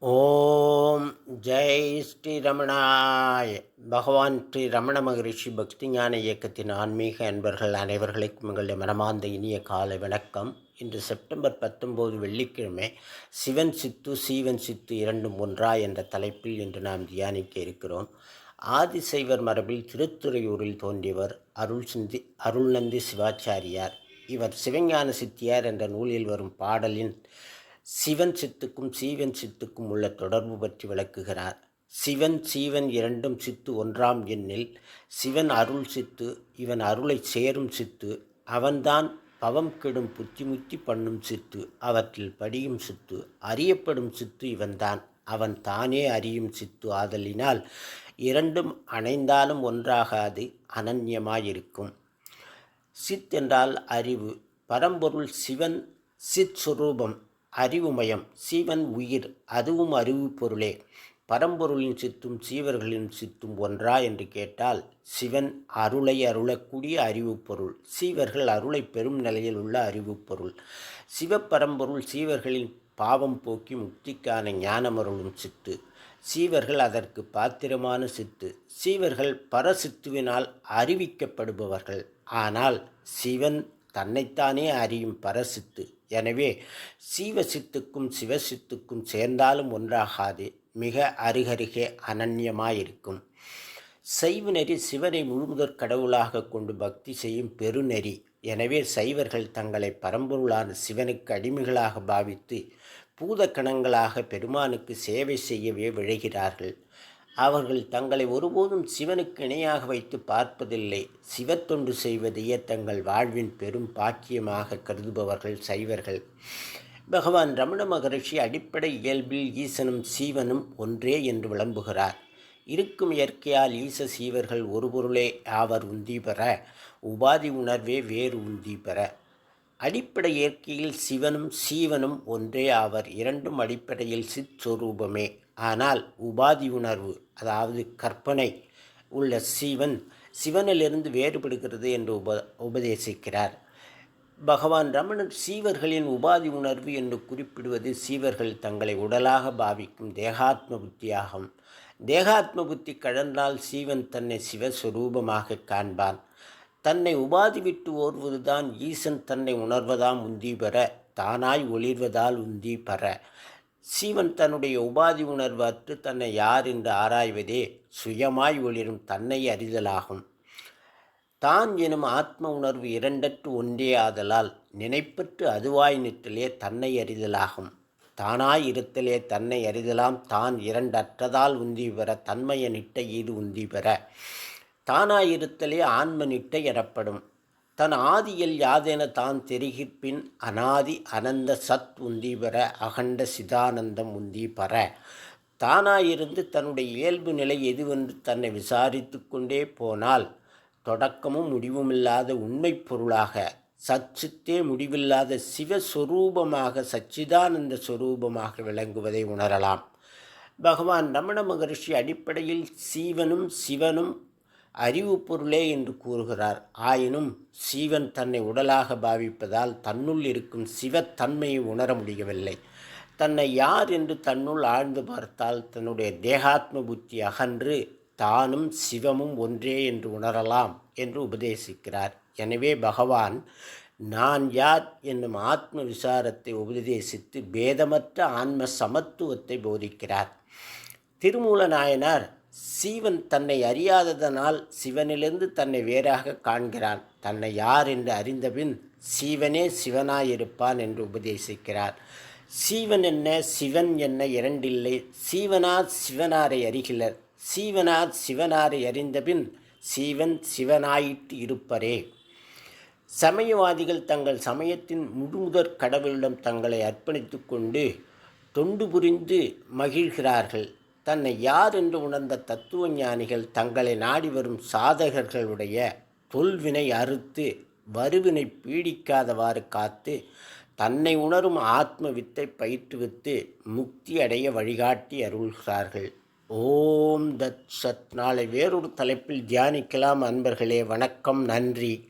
ஓம் ஜெய் ஸ்ரீ ரமணாய். பகவான் ஸ்ரீ ரமண மகரிஷி பக்தி ஞான இயக்கத்தின் ஆன்மீக அன்பர்கள் அனைவர்களுக்கும் எங்களுடைய மனமார்ந்த இனிய காலை வணக்கம். இன்று செப்டம்பர் பத்தொம்போது வெள்ளிக்கிழமை சிவன் சித்து சீவன் சித்து இரண்டும் ஒன்றா என்ற தலைப்பில் இன்று நாம் தியானிக்க இருக்கிறோம். ஆதிசைவர் மரபில் திருத்துறையூரில் தோன்றியவர் அருள் சிந்தி அருள்நந்தி சிவாச்சாரியார். இவர் சிவஞான சித்தியார் என்ற நூலில் வரும் பாடலின் சிவன் சித்துக்கும் சீவன் சித்துக்கும் உள்ள தொடர்பு பற்றி விளக்குகிறார். சிவன் சீவன் இரண்டும் சித்து ஒன்றாம் எண்ணில் சிவன் அருள் சித்து இவன் அருளை சேரும் சித்து அவன்தான் பவம் கெடும் புத்தி முத்தி பண்ணும் சித்து அவற்றில் படியும் சித்து அறியப்படும் சித்து இவன்தான். அவன் தானே அறியும் சித்து ஆதலினால் இரண்டும் அணைந்தாலும் ஒன்றாகாது அனன்யமாயிருக்கும். சித் என்றால் அறிவு பரம்பொருள் சிவன் சித் சுரூபம் அறிவுமயம் சீவன் உயிர் அதுவும் அறிவு பொருளே. பரம்பொருளின் சித்தும் சீவர்களின் சித்தும் ஒன்றா? என்று கேட்டால் சிவன் அருளை அருளக்கூடிய அறிவு பொருள். சீவர்கள் அருளை பெரும் நிலையில் உள்ள அறிவு பொருள். சிவப்பரம்பொருள் சீவர்களின் பாவம் போக்கி முக்திக்கான ஞானமருளும் சித்து. சீவர்கள் அதற்கு பாத்திரமான சித்து. சீவர்கள் பரசித்துவினால் அறிவிக்கப்படுபவர்கள். ஆனால் சிவன் தன்னைத்தானே அறியும் பரசித்து. எனவே சீவசித்துக்கும் சிவசித்துக்கும் சேர்ந்தாலும் ஒன்றாகாது. மிக அருகருகே அனன்யமாயிருக்கும். சைவ நெறி சிவனை முழுமுதற் கடவுளாக கொண்டு பக்தி செய்யும் பெருநெறி. எனவே சைவர்கள் தங்களை பரம்பொருளான சிவனுக்கு அடிமைகளாக பாவித்து பூதக்கணங்களாக பெருமானுக்கு சேவை செய்யவே விழைகிறார்கள். அவர்கள் தங்களை ஒருபோதும் சிவனுக்கு இணையாக வைத்து பார்ப்பதில்லை. சிவத்தொண்டு செய்வதையே தங்கள் வாழ்வின் பெரும் பாக்கியமாக கருதுபவர்கள் சைவர்கள். பகவான் ரமண மகரிஷி அடிப்படை இயல்பில் ஈசனும் சீவனும் ஒன்றே என்று விளம்புகிறார். இருக்கும் இயற்கையால் ஈச சீவர்கள் ஒரு பொருளே ஆவர் உந்தி பெற உபாதி உணர்வே வேறு உந்தி பெற. அடிப்படை இயற்கையில் சிவனும் சீவனும் ஒன்றே ஆவர் இரண்டும் அடிப்படையில் சிற்சொரூபமே ஆனால் உபாதி உணர்வு அதாவது கற்பனை உள்ள சிவன் சிவனிலிருந்து வேறுபடுகிறது என்று உப உபதேசிக்கிறார். பகவான் ரமணர் சீவர்களின் உபாதி உணர்வு என்று குறிப்பிடுவது சீவர்கள் தங்களை உடலாக பாவிக்கும் தேகாத்ம புத்தியாகும். தேகாத்ம புத்தி கழன்றால் சீவன் தன்னை சிவஸ்வரூபமாக காண்பான். தன்னை உபாதி விட்டு ஓர்வதுதான் ஈசன் தன்னை உணர்வதாம் உந்தி பெற தானாய் ஒளிர்வதால் உந்தி பெற சீவன் தன்னுடைய உபாதி உணர்வு அற்று தன்னை யார் என்று ஆராய்வதே சுயமாய் ஒளிரும் தன்னை அறிதலாகும். தான் எனும் ஆத்ம உணர்வு இரண்டற்று ஒன்றே ஆதலால் நினைப்பற்று அதுவாய் நிற்றலே தன்னை அறிதலாகும். தானாய் இருத்தலே தன்னை அறிதலாம் தான் இரண்டற்றதால் உந்தி பெற தன்மைய நிட்டை ஈடு உந்தி பெற தானாயிருத்தலே ஆன்ம நிட்டை எனப்படும். தன் ஆதியில் யாதென தான் தெரிகிற்பின் அனாதி அனந்த சத் உந்தி பெற அகண்ட சிதானந்தம் உந்தி பெற தானாயிருந்து தன்னுடைய இயல்பு நிலை எதுவென்று தன்னை விசாரித்து கொண்டே போனால் தொடக்கமும் முடிவுமில்லாத உண்மை பொருளாக சச்சித்தே முடிவில்லாத சிவஸ்வரூபமாக சச்சிதானந்த ஸ்வரூபமாக விளங்குவதை உணரலாம். பகவான் ரமண மகரிஷி அடிப்படையில் சீவனும் சிவனும் அறிவு பொருளே என்று கூறுகிறார். ஆயினும் சீவன் தன்னை உடலாக பாவிப்பதால் தன்னுள் இருக்கும் சிவத்தன்மையை உணர முடியவில்லை. தன்னை யார் என்று தன்னுள் ஆழ்ந்து பார்த்தால் தன்னுடைய தேகாத்ம புத்தி அகன்று தானும் சிவமும் ஒன்றே என்று உணரலாம் என்று உபதேசிக்கிறார். எனவே பகவான் நான் யார் என்னும் ஆத்ம விசாரத்தை உபதேசித்து பேதமற்ற ஆன்ம சமத்துவத்தை போதிக்கிறார். திருமூல நாயனார் சீவன் தன்னை அறியாததனால் சிவனிலிருந்து தன்னை வேறாக காண்கிறான். தன்னை யார் என்று அறிந்தபின் சீவனே சிவனாயிருப்பான் என்று உபதேசிக்கிறார். சீவன் என்ன சிவன் என்ன இரண்டில்லை. சீவனார் சிவனாரை அறிகிலர் சீவனார் சிவனாரை அறிந்தபின் சீவன் சிவனாயிட்டு இருப்பரே. சமயவாதிகள் தங்கள் சமயத்தின் முழுமுதற் கடவுளிடம் தங்களை அர்ப்பணித்து கொண்டு தொண்டு புரிந்து மகிழ்கிறார்கள். தன்னை யார் என்று உணர்ந்த தத்துவ ஞானிகள் தங்களை நாடி வரும் சாதகர்களுடைய தொல்வினை அறுத்து வருவினை பீடிக்காதவாறு காத்து தன்னை உணரும் ஆத்ம வித்தை பயிற்றுவித்து முக்தி அடைய வழிகாட்டி அருள்கிறார்கள். ஓம் தத் சத். நாளை வேறொரு தலைப்பில் தியானிக்கலாம் அன்பர்களே. வணக்கம். நன்றி.